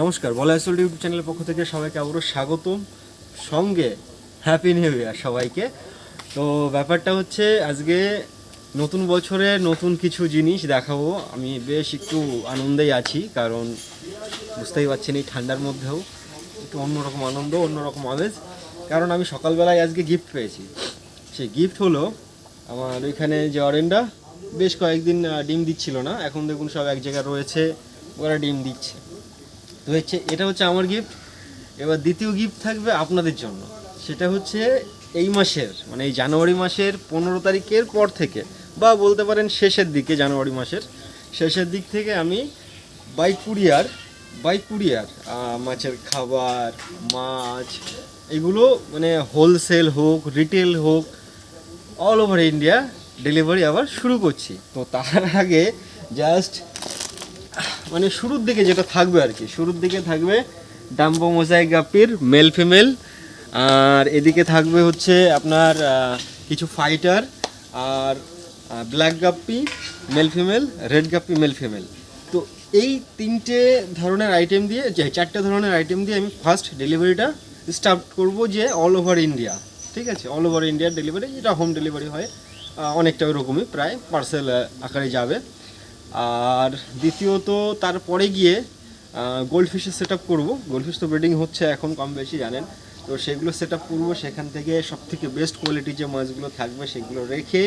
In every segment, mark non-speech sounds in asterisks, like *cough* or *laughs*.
নমস্কার, বলা আসল ইউটিউব চ্যানেলের পক্ষ থেকে সবাইকে আবারও স্বাগতম। সঙ্গে হ্যাপি নিউ ইয়ার সবাইকে। তো ব্যাপারটা হচ্ছে, আজকে নতুন বছরে নতুন কিছু জিনিস দেখাবো। আমি বেশ একটু আনন্দেই আছি, কারণ বুঝতেই পারছেন এই ঠান্ডার মধ্যেও একটু অন্যরকম আনন্দ, অন্যরকম আবেজ কারণ আমি সকালবেলায় আজকে গিফট পেয়েছি। সেই গিফট হলো আমার ওইখানে যে অরেন্ডা বেশ কয়েকদিন ডিম দিচ্ছিল না। এখন দেখুন সব এক জায়গায় রয়েছে, ওরা ডিম দিচ্ছে। তো হচ্ছে, এটা হচ্ছে আমার গিফট এবার দ্বিতীয় গিফট থাকবে আপনাদের জন্য। সেটা হচ্ছে এই মাসের মানে এই জানুয়ারি মাসের পনেরো তারিখের পর থেকে, বা বলতে পারেন শেষের দিকে জানুয়ারি মাসের। শেষের দিক থেকে আমি বাই কুরিয়ার বাই কুরিয়ার মাছের খাবার, মাছ, এগুলো মানে হোলসেল হোক রিটেল হোক অল ওভার ইন্ডিয়া ডেলিভারি আবার শুরু করছি। তো তার আগে জাস্ট মানে শুরুর দিকে যেটা থাকবে আর কি, শুরুর দিকে থাকবে ডাম্বো মোজাইক গাপ্পির মেল ফিমেল আর এদিকে থাকবে হচ্ছে আপনার কিছু ফাইটার আর black guppy male female red guppy male female তো এই তিনটে ধরনের আইটেম দিয়ে, যে চারটে ধরনের আইটেম দিয়ে আমি ফার্স্ট ডেলিভারিটা স্টার্ট করব যে অল ওভার ইন্ডিয়া ঠিক আছে? অল ওভার ইন্ডিয়ার ডেলিভারি যেটা হোম ডেলিভারি হয় অনেকটা ওরকমই, প্রায় পার্সেল আকারে যাবে। আর দ্বিতীয়ত তারপরে গিয়ে গোল্ড ফিশের সেট আপ করব। গোল্ড ফিশ তো ব্রিডিং হচ্ছে এখন কম বেশি, জানেন? তো সেগুলো সেট আপ করব। সেখান থেকে সব থেকে বেস্ট কোয়ালিটির যে মাছগুলো থাকবে সেগুলো রেখে,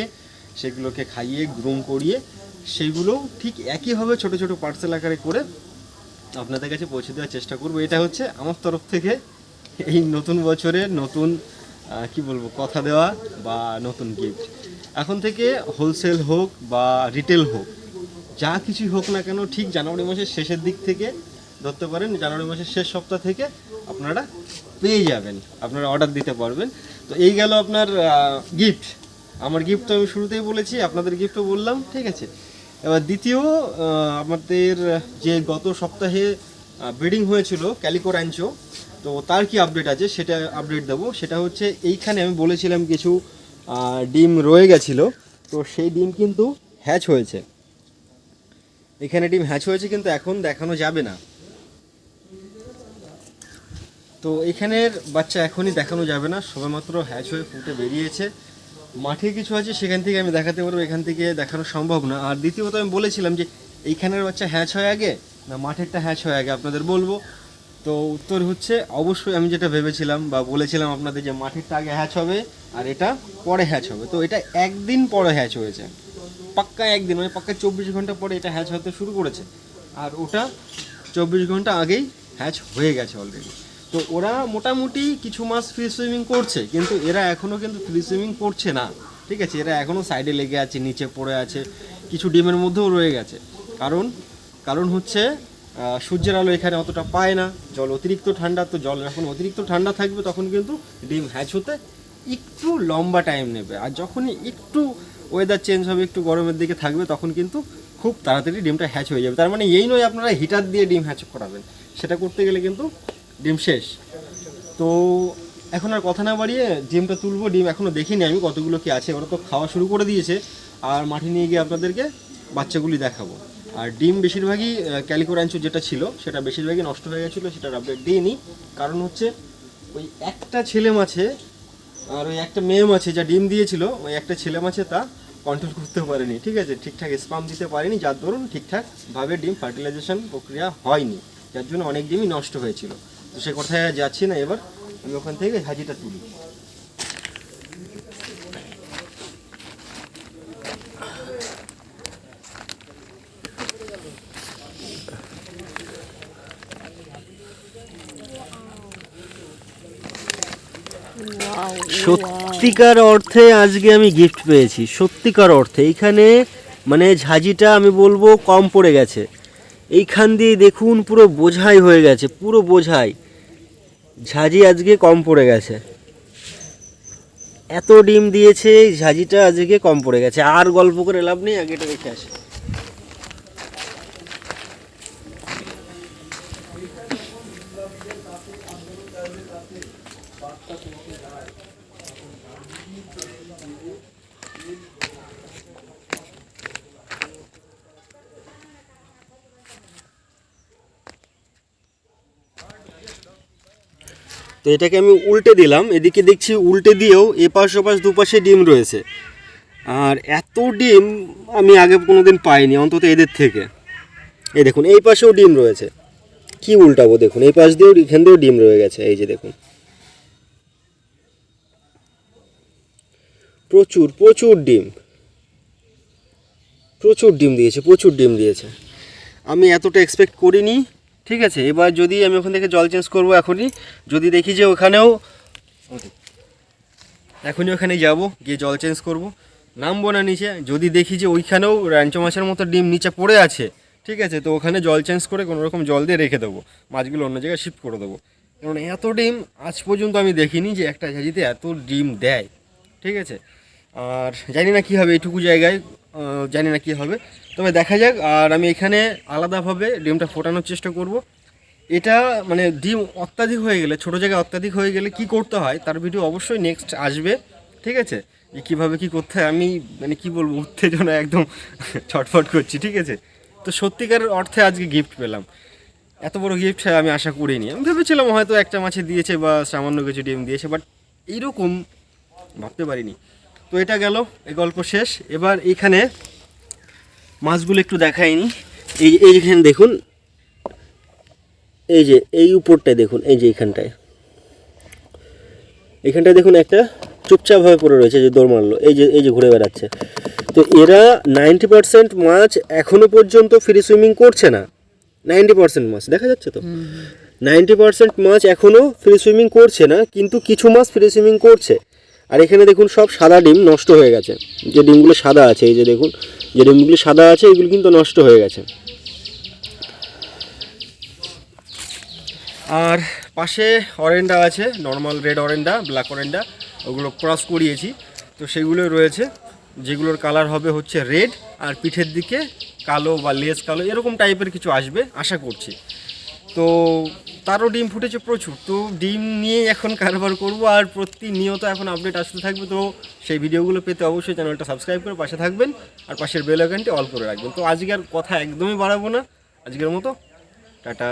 সেগুলোকে খাইয়ে গ্রুম করিয়ে, সেগুলো ঠিক একইভাবে ছোট ছোট পার্সেল আকারে করে আপনাদের কাছে পৌঁছে দেওয়ার চেষ্টা করব। এটা হচ্ছে আমার তরফ থেকে এই নতুন বছরে নতুন কি বলব, কথা দেওয়া বা নতুন গিফট এখন থেকে হোলসেল হোক বা রিটেল হোক যা কিছুই হোক না কেন, ঠিক জানুয়ারি মাসের শেষের দিক থেকে ধরতে পারেন, জানুয়ারি মাসের শেষ সপ্তাহ থেকে আপনারা পেয়ে যাবেন, আপনারা অর্ডার দিতে পারবেন। তো এই গেল আপনার গিফট আমার গিফট তো আমি শুরুতেই বলেছি, আপনাদের গিফটও বললাম, ঠিক আছে? এবার দ্বিতীয় আমাদের যে গত সপ্তাহে ব্রিডিং হয়েছিল ক্যালিকো র্যাঞ্চো তো তার কি আপডেট আছে সেটা আপডেট দেবো। সেটা হচ্ছে এইখানে আমি বলেছিলাম কিছু ডিম রয়ে গেছিল, তো সেই ডিম কিন্তু হ্যাচ হয়েছে। এখানে ডিম হ্যাচ হয়েছে, কিন্তু এখন দেখানো যাবে না। তো এখানের বাচ্চা এখনই দেখানো যাবে না, সবেমাত্র হ্যাচ হয়ে ফুটে বেরিয়েছে। মাঠে কিছু আছে, সেখান থেকে আমি দেখাতে পারব, এখান থেকে দেখানো সম্ভব না। আর দ্বিতীয়ত আমি বলেছিলাম যে, এইখানের বাচ্চা হ্যাচ হয় আগে, না মাঠেরটা হ্যাচ হয় আগে, আপনাদের বলব? তো উত্তর হচ্ছে, অবশ্যই আমি যেটা ভেবেছিলাম বা বলেছিলাম আপনাদের যে মাঠেরটা আগে হ্যাচ হবে, আর এটা পরে হ্যাচ হবে। তো এটা একদিন পরে হ্যাচ হয়েছে। পাক্কা একদিন মানে পাক্কা চব্বিশ ঘণ্টা পরে এটা হ্যাচ হতে শুরু করেছে। আর ওটা চব্বিশ ঘণ্টা আগেই হ্যাচ হয়ে গেছে অলরেডি তো ওরা মোটামুটি কিছু মাস ফ্রি সুইমিং করছে, কিন্তু এরা এখনও কিন্তু ফ্রি সুইমিং করছে না। ঠিক আছে, এরা এখনও সাইডে লেগে আছে, নিচে পড়ে আছে, কিছু ডিমের মধ্যেও রয়ে গেছে। কারণ কারণ হচ্ছে সূর্যের আলো এখানে অতটা পায় না, জল অতিরিক্ত ঠান্ডা, তো জল যখন অতিরিক্ত ঠান্ডা থাকবে তখন কিন্তু ডিম হ্যাচ হতে একটু লম্বা টাইম নেবে। আর যখনই একটু ওয়েদার চেঞ্জ হবে, একটু গরমের দিকে থাকবে, তখন কিন্তু খুব তাড়াতাড়ি ডিমটা হ্যাচ হয়ে যাবে। তার মানে এই নয় আপনারা হিটার দিয়ে ডিম হ্যাচ করাবেন। সেটা করতে গেলে কিন্তু ডিম শেষ। তো এখন আর কথা না বাড়িয়ে ডিমটা তুলবো, ডিম এখনও দেখিনি আমি কতগুলো কি আছে, ওরা তো খাওয়া শুরু করে দিয়েছে। আর মাঠে নিয়ে গিয়ে আপনাদেরকে বাচ্চাগুলি দেখাবো। আর ডিম বেশিরভাগই ক্যালিকো র্যাঞ্চো যেটা ছিল, সেটা বেশিরভাগই নষ্ট হয়ে গেছিল, সেটার আপডেট দিইনি। কারণ হচ্ছে ওই একটা ছেলে মাছে আর ওই একটা মেয়ে মাছে যা ডিম দিয়েছিল, ওই একটা ছেলে মাছে তা কন্ট্রোল করতে পারেনি, ঠিক আছে? ঠিকঠাক স্পাম দিতে পারেনি, যার দরুন ঠিকঠাকভাবে ডিম ফার্টিলাইজেশন প্রক্রিয়া হয়নি, যার জন্য অনেক ডিমই নষ্ট হয়েছিল। তো সে কথায় যাচ্ছি না এবার, আমি ওখান থেকে হাজিটা তুলি। সত্যিকার অর্থে আজকে আমি গিফট পেয়েছি, সত্যিকার অর্থে। এইখানে মানে ঝাঁঝিটা আমি বলব কম পড়ে গেছে। এইখান দিয়ে দেখুন, পুরো বোঝাই হয়ে গেছে, পুরো বোঝাই। ঝাঁঝি আজকে কম পড়ে গেছে। এত ডিম দিয়েছে ঝাঁঝিটা আজকে কম পড়ে গেছে। আর গল্প করে লাভ নেই, আগে এটা রেখে আসে। তো এটাকে আমি উল্টে দিলাম, এদিকে দেখছি উল্টে দিয়েও এপাশ ওপাশ দুপাশে ডিম রয়েছে। আর এত ডিম আমি আগে কোনোদিন পাইনি, অন্তত এদের থেকে। এই দেখুন, এই পাশেও ডিম রয়েছে। কি উল্টাবো দেখুন, এই পাশ দিয়েও, এখান দিয়েও ডিম রয়ে গেছে, এই যে দেখুন। প্রচুর প্রচুর ডিম। প্রচুর ডিম দিয়েছে, প্রচুর ডিম দিয়েছে। আমি এতটা এক্সপেক্ট করিনি ঠিক আছে, এবার যদি আমি ওখান থেকে জল চেঞ্জ করব এখনই, যদি দেখি যে ওখানেও এখনই ওখানে যাব, গিয়ে জল চেঞ্জ করব। নামবো না নিচে, যদি দেখি যে ওইখানেও র্যাঞ্চো মাছের মতো ডিম নিচে পড়ে আছে, ঠিক আছে, তো ওখানে জল চেঞ্জ করে কোনো রকম জল দিয়ে রেখে দেবো। মাছগুলো অন্য জায়গায় শিফট করে দেবো। কারণ এত ডিম আজ পর্যন্ত আমি দেখিনি যে একটা ঝাঁঝিতে এত ডিম দেয়, ঠিক আছে। আর জানি না কী হবে এইটুকু জায়গায় জানি না কী হবে। তবে দেখা যাক, আর আমি এখানে আলাদাভাবে ডিমটা ফোটানোর চেষ্টা করব। এটা মানে ডিম অত্যাধিক হয়ে গেলে, ছোটো জায়গায় অত্যাধিক হয়ে গেলে কি করতে হয়, তার ভিডিও অবশ্যই নেক্সট আসবে, ঠিক আছে? যে কীভাবে কী করতে হয়, আমি মানে কি বলব, উত্তেজনা একদম *laughs* ছটফট করছি, ঠিক আছে? তো সত্যিকার অর্থে আজকে গিফট পেলাম। এত বড় গিফট আমি আশা করিনি। আমি ভেবেছিলাম হয়তো একটা মাছে দিয়েছে বা সামান্য কিছু ডিম দিয়েছে বাট এইরকম ভাবতে পারিনি। তো এটা গেল এই গল্প শেষ। এবার এখানে মাছগুলো একটু দেখাইনি। এই এই যেখানে দেখুন এই যে এই উপরটায় দেখুন এই যে এইখানটায় এখানটায় দেখুন একটা চুপচাপভাবে পড়ে রয়েছে যে দৌড় মারলো এই যে এই যে ঘুরে বেড়াচ্ছে। তো এরা নাইনটি পার্সেন্ট মাছ এখনও পর্যন্ত ফ্রি সুইমিং করছে না। নাইনটি পার্সেন্ট মাছ দেখা যাচ্ছে তো? নাইনটি পার্সেন্ট মাছ এখনও ফ্রি সুইমিং করছে না কিন্তু কিছু মাছ ফ্রি সুইমিং করছে। আর এখানে দেখুন সব সাদা ডিম নষ্ট হয়ে গেছে। যে ডিমগুলো সাদা আছে, এই যে দেখুন, যে ডিমগুলো সাদা আছে, এগুলো কিন্তু নষ্ট হয়ে গেছে। আর পাশে অরেন্ডা আছে normal red oranda black oranda, ওগুলো ক্রস করিয়েছি। তো সেগুলো রয়েছে, যেগুলোর কালার হবে হচ্ছে রেড আর পিঠের দিকে কালো বা লেস কালো, এরকম টাইপের কিছু আসবে, আশা করছি। তো তারও ডিম ফুটেছে প্রচুর। তো ডিম নিয়ে এখন কারবার করব আর প্রতিনিয়ত এখন আপডেট আসতে থাকবে। তো সেই ভিডিওগুলো পেতে অবশ্যই চ্যানেলটা সাবস্ক্রাইব করে পাশে থাকবেন আর পাশের বেল আইকনটি অল করে রাখবেন। তো আজকে আর কথা একদমই বাড়াবো না। আজকের মতো, টাটা।